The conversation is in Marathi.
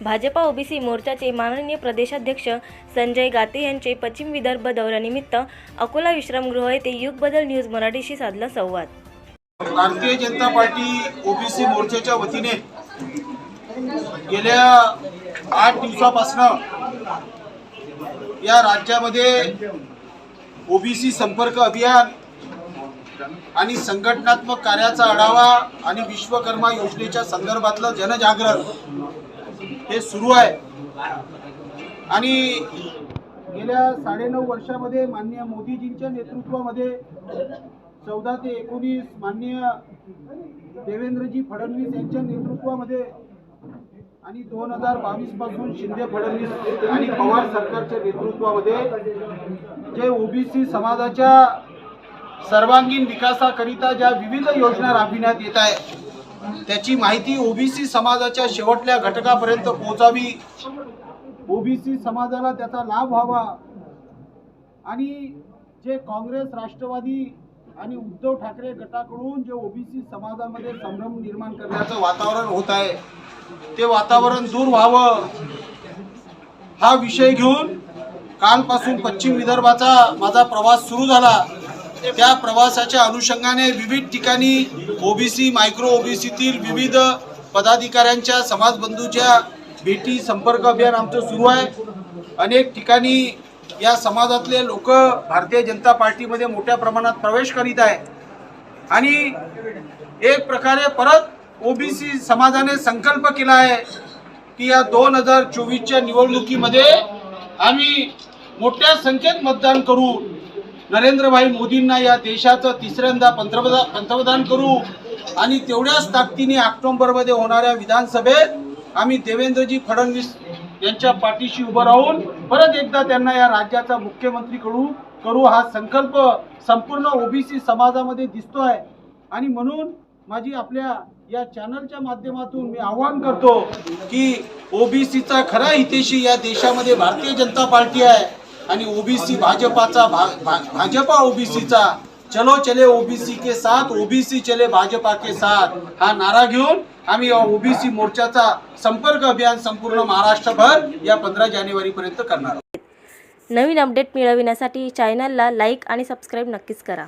भाजपा ओबीसी मोर्चाचे माननीय प्रदेशाध्यक्ष संजय गाते यांचे पश्चिम विदर्भ दौऱ्यानिमित्त अकोला विश्रामगृह येथे युग बदल न्यूज मराठीशी साधला संवाद. भारतीय जनता पार्टी ओबीसी मोर्चाच्या वतीने गेल्या आठ दिवसापासनं या राज्यामध्ये ओबीसी संपर्क अभियान आणि संघटनात्मक कार्याचा आढावा आणि विश्वकर्मा योजनेच्या संदर्भातलं जनजागरण हे सुरू आहे. आणि गेल्या साडेनऊ वर्षामध्ये माननीय मोदीजींच्या नेतृत्वामध्ये चौदा ते एकोणीस माननीय देवेंद्रजी फडणवीस यांच्या नेतृत्वामध्ये आणि दोन हजार बावीसपासून शिंदे फडणवीस आणि पवार सरकारच्या नेतृत्वामध्ये जे ओबीसी समाजाच्या सर्वांगीण विकासाकरिता ज्या विविध योजना राबविण्यात येत आहे त्याची माहिती ओबीसी समाजाच्या शेवटल्या घटकापर्यंत पोहोचावी. ओबीसी समाजाला त्याचा लाभ व्हावा. आणि जे काँग्रेस राष्ट्रवादी आणि उद्धव ठाकरे गटाकडून जे ओबीसी समाजामध्ये संभ्रम निर्माण करण्याचं वातावरण होत आहे ते वातावरण दूर व्हावं. हा विषय घेऊन कालपासून पश्चिम विदर्भाचा माझा प्रवास सुरू झाला. त्या प्रवासाच्या अनुषंगाने विविध ठिकाणी ओबीसी मायक्रो ओबीसीतील विविध पदाधिकाऱ्यांच्या समाजबंधूच्या भेटी संपर्क अभियान आमचं सुरू आहे. अनेक ठिकाणी या समाजातले लोक भारतीय जनता पार्टीमध्ये मोठ्या प्रमाणात प्रवेश करीत आहे आणि एक प्रकारे परत ओबीसी समाजाने संकल्प केला आहे की या दोन हजार चोवीसच्या निवडणुकीमध्ये आम्ही मोठ्या संख्येत मतदान करू. नरेंद्रभाई मोदींना या देशाचं तिसऱ्यांदा पंतप्रधान पंतप्रधान करू. आणि तेवढ्याच ताकदीने ऑक्टोबरमध्ये होणाऱ्या विधानसभेत आम्ही देवेंद्रजी फडणवीस यांच्या पाठीशी उभं राहून परत एकदा त्यांना या राज्याचा मुख्यमंत्री करू करू हा संकल्प संपूर्ण ओबीसी समाजामध्ये दिसतो आहे आणि म्हणून माझी आपल्या या चॅनलच्या माध्यमातून मी आवाहन करतो की ओबीसीचा खरा हितेशी या देशामध्ये भारतीय जनता पार्टी आहे. आणि ओबीसी भाजपाचा भा, भा, भाजपा ओबीसीचा. चलो चले ओबीसी के साथ ओबीसी चले भाजपा के साथ. हा नारा घेऊन आम्ही ओबीसी मोर्चाचा संपर्क अभियान संपूर्ण महाराष्ट्रभर या पंधरा जानेवारी पर्यंत करणार आहोत. नवीन अपडेट मिळविण्यासाठी चॅनलला लाईक आणि सबस्क्राईब नक्कीच करा.